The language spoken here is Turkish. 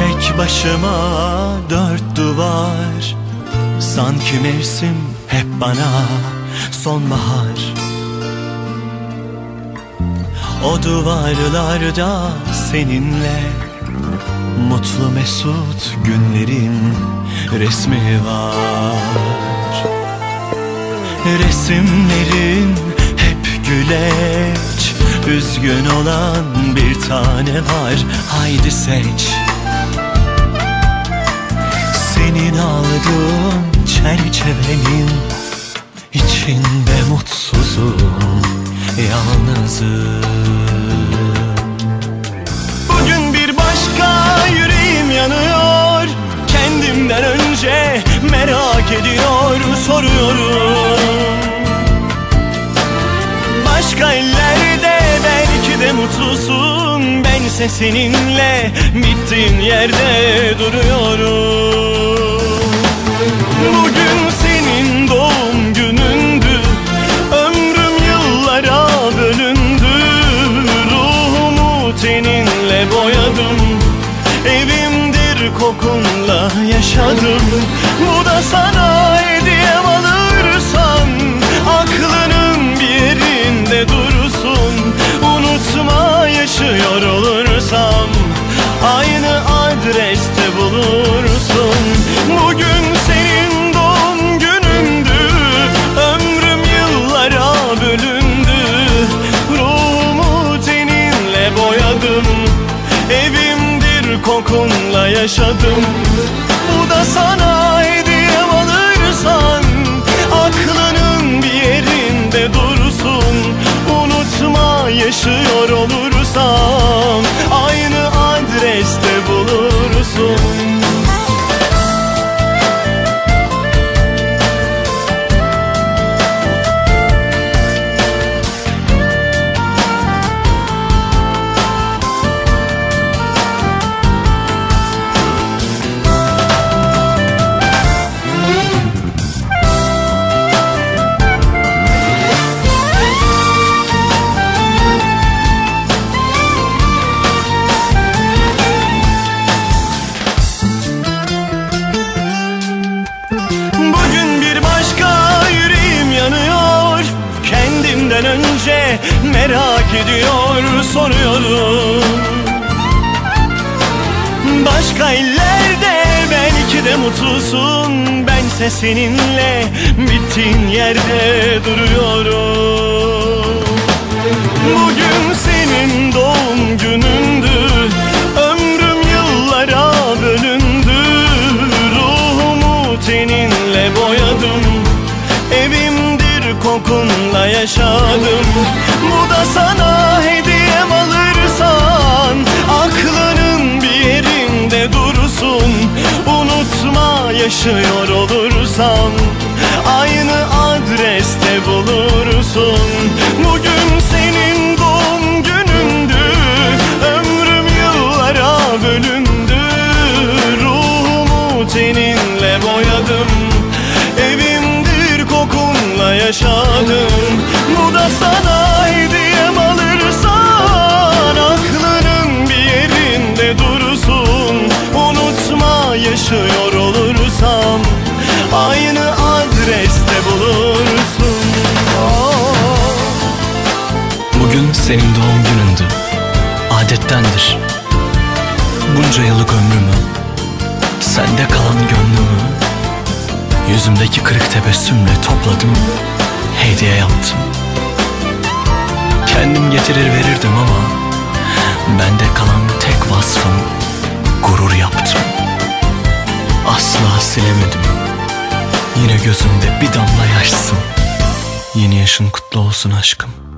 Tek başıma dört duvar. Sanki mevsim hep bana sonbahar. O duvarlarda seninle Mutlu mesut günlerin resmi var. Resimlerin hep güleç Üzgün olan bir tane var. Haydi seç Senin aldığın çerçevenin içinde mutsuzum Yalnızım. Bugün bir başka yüreğim yanıyor. Kendimden önce merak ediyor soruyorum. Başka ellerde belki de mutlusun Bense seninle bittiğin yerde duruyorum Bugün senin doğum günündü. Ömrüm yıllara bölündü. Ruhumu teninle boyadım. Evimdir kokunla yaşadım. Bu da sana hediyem alırsan Aklının bir yerinde dursun. Unutma yaşıyor olursam Aynı adreste bulursun. Bugün senin yaşadım Önce merak ediyor soruyorum. Başka illerde belki de mutlusun. Bense seninle bittiğin yerde duruyorum. Bugün senin doğum günündü. Ömrüm yıllara bölündü. Ruhumu teninle boyadım. Evimdir kokunla yaşadım. Bu da sana hediyem alırsan Aklının bir yerinde dursun. Unutma yaşıyor olursan Aynı adreste bulursun. Bugün senin senin doğum günündü. Adettendir. Bunca yıllık ömrümü, sende kalan gönlümü, yüzümdeki kırık tebessümle topladım, hediye yaptım. Kendim getirir verirdim ama bende kalan tek vasfım gurur yaptım. Asla silemedim. Yine gözümde bir damla yaşsın. Yeni yaşın kutlu olsun aşkım.